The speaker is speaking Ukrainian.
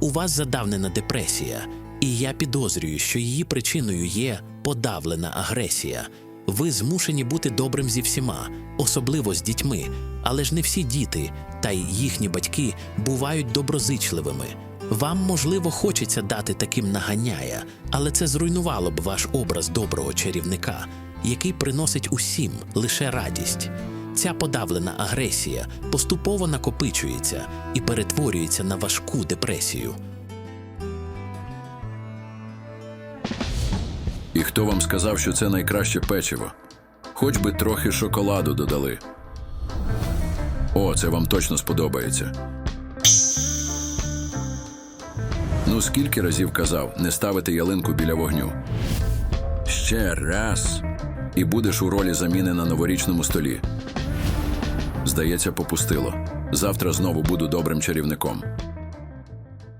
У вас задавнена депресія, і я підозрюю, що її причиною є подавлена агресія. Ви змушені бути добрим зі всіма, особливо з дітьми, але ж не всі діти та й їхні батьки бувають доброзичливими. Вам, можливо, хочеться дати таким наганяя, але це зруйнувало б ваш образ доброго чарівника, який приносить усім лише радість. Ця подавлена агресія поступово накопичується і перетворюється на важку депресію. І хто вам сказав, що це найкраще печиво? Хоч би трохи шоколаду додали. О, це вам точно сподобається. Ну, скільки разів казав не ставити ялинку біля вогню. Ще раз. І будеш у ролі заміни на новорічному столі. Здається, попустило. Завтра знову буду добрим чарівником.